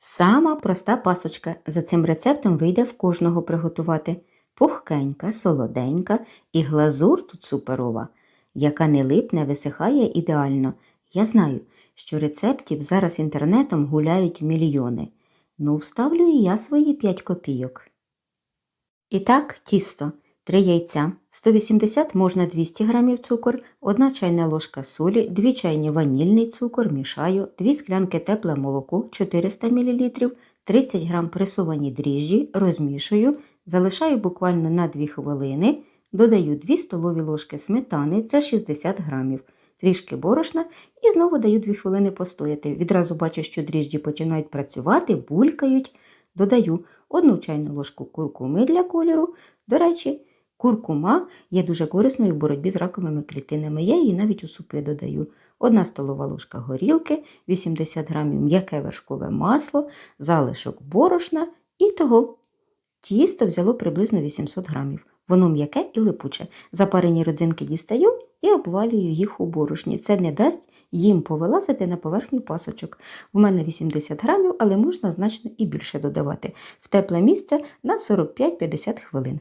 Сама проста пасочка. За цим рецептом вийде в кожного приготувати. Пухкенька, солоденька і глазур тут суперова, яка не липне, висихає ідеально. Я знаю, що рецептів зараз інтернетом гуляють мільйони. Ну, вставлю і я свої 5 копійок. І так, тісто. 3 яйця, 180 можна 200 г цукор, 1 чайна ложка солі, 2 чайні ванільний цукор, мішаю, 2 склянки тепле молоко 400 мл, 30 г пресовані дріжджі, розмішую, залишаю буквально на 2 хвилини, додаю 2 столові ложки сметани, це 60 г, трішки борошна і знову даю 2 хвилини постояти. Відразу бачу, що дріжджі починають працювати, булькають. Додаю 1 чайну ложку куркуми для кольору. До речі, Куркума є дуже корисною в боротьбі з раковими клітинами. Я її навіть у супи додаю. Одна столова ложка горілки, 80 г м'яке вершкове масло, залишок борошна і того. Тісто взяло приблизно 800 грамів. Воно м'яке і липуче. Запарені родзинки дістаю і обвалюю їх у борошні. Це не дасть їм повилазити на поверхню пасочок. У мене 80 грамів, але можна значно і більше додавати. В тепле місце на 45-50 хвилин.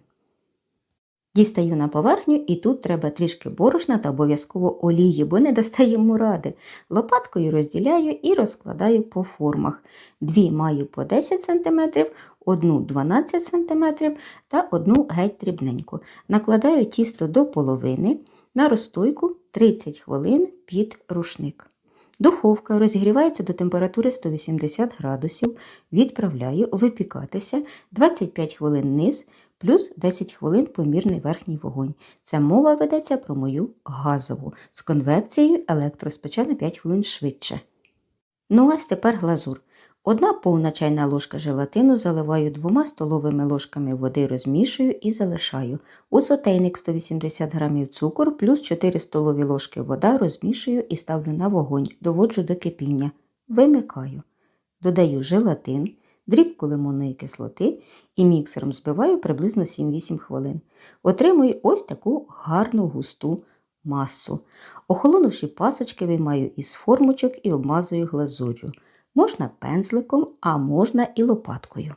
Дістаю на поверхню і тут треба трішки борошна та обов'язково олії, бо не достаємо ради. Лопаткою розділяю і розкладаю по формах. Дві маю по 10 см, одну 12 см та одну геть дрібненьку. Накладаю тісто до половини на розстойку 30 хвилин під рушник. Духовка розігрівається до температури 180 градусів, відправляю випікатися 25 хвилин низ, плюс 10 хвилин помірний верхній вогонь. Це мова ведеться про мою газову з конвекцією електроспече на 5 хвилин швидше. Ну ось тепер глазур. Одна повна чайна ложка желатину заливаю двома столовими ложками води, розмішую і залишаю. У сотейник 180 г цукор плюс 4 столові ложки вода розмішую і ставлю на вогонь, доводжу до кипіння. Вимикаю. Додаю желатин, дрібку лимонної кислоти і міксером збиваю приблизно 7-8 хвилин. Отримую ось таку гарну густу масу. Охолонувши пасочки, виймаю із формочок і обмазую глазур'ю. Можна пензликом, а можна і лопаткою.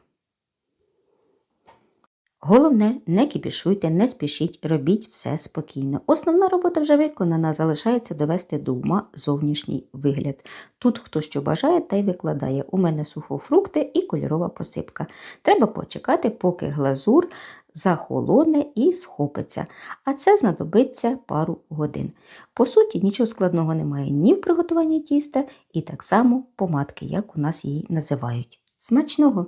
Головне, не кіпішуйте, не спішіть, робіть все спокійно. Основна робота вже виконана, залишається довести до ума зовнішній вигляд. Тут хто що бажає, та й викладає. У мене сухофрукти і кольорова посипка. Треба почекати, поки глазур захолоне і схопиться, а це знадобиться пару годин. По суті, нічого складного немає ні в приготуванні тіста, і так само помадки, як у нас її називають. Смачного!